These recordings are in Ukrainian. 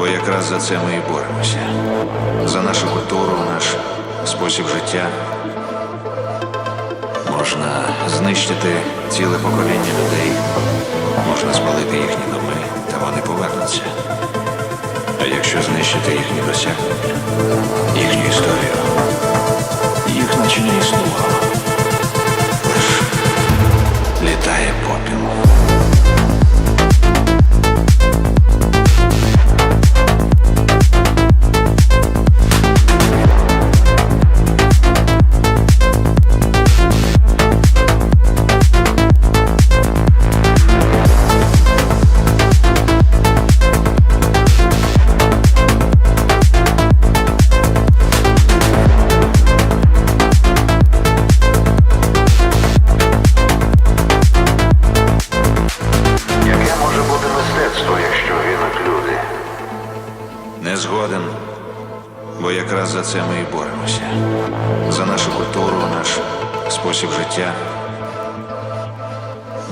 ми і боремося. За нашу культуру, наш спосіб життя. Можна знищити ціле покоління людей, можна спалити їхні доми, та вони повернуться. А якщо знищити їхні досягнення, їхню історію, їх наче згоден, бо якраз за це ми і боремося. За нашу культуру, наш спосіб життя.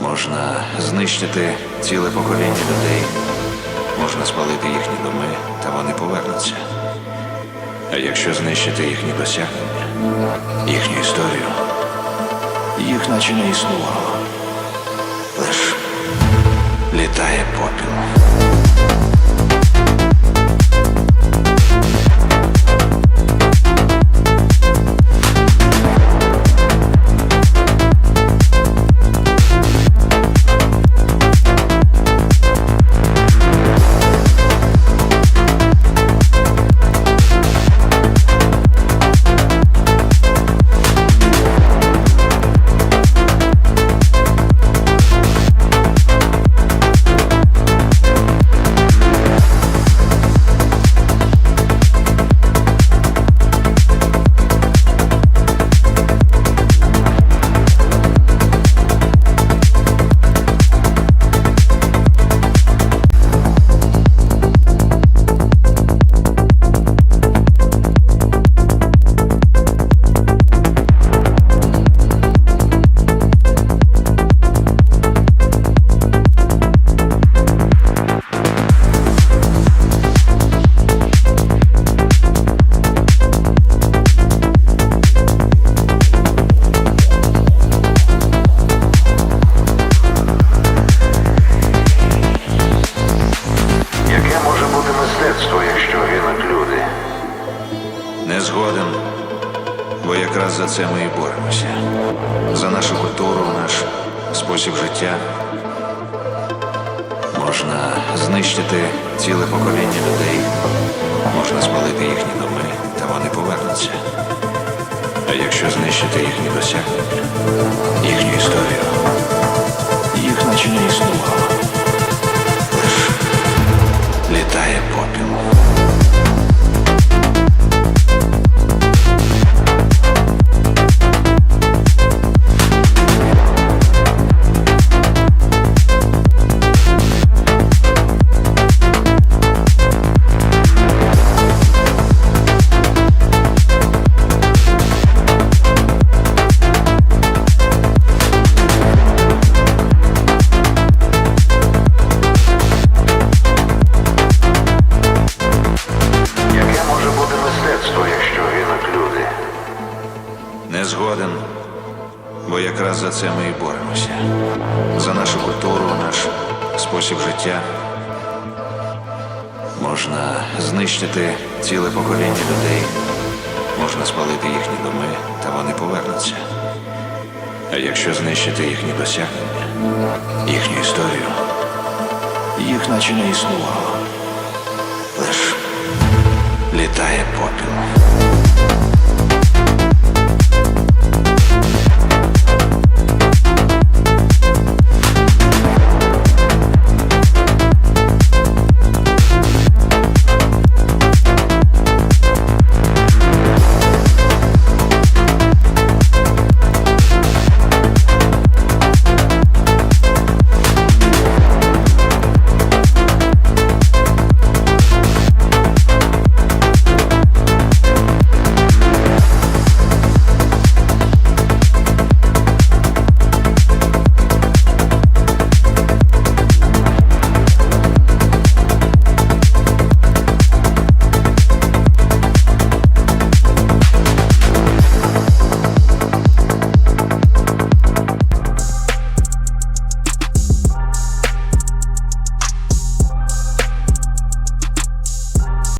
Можна знищити ціле покоління людей, можна спалити їхні доми, та вони повернуться. А якщо знищити їхні досягнення, їхню історію, їх наче не існувало. Лиш літає попіл. Це ми і боремося. За нашу культуру, наш спосіб життя. Можна знищити ціле покоління людей, можна спалити їхні доми, та вони повернуться. А якщо знищити їхні досягнення, їхню історію, їх наче не існувало. Це ми і боремося. За нашу культуру, наш спосіб життя. Можна знищити ціле покоління людей, можна спалити їхні доми, та вони повернуться. А якщо знищити їхні досягнення, їхню історію, їх наче не існувало. Лиш літає попіл.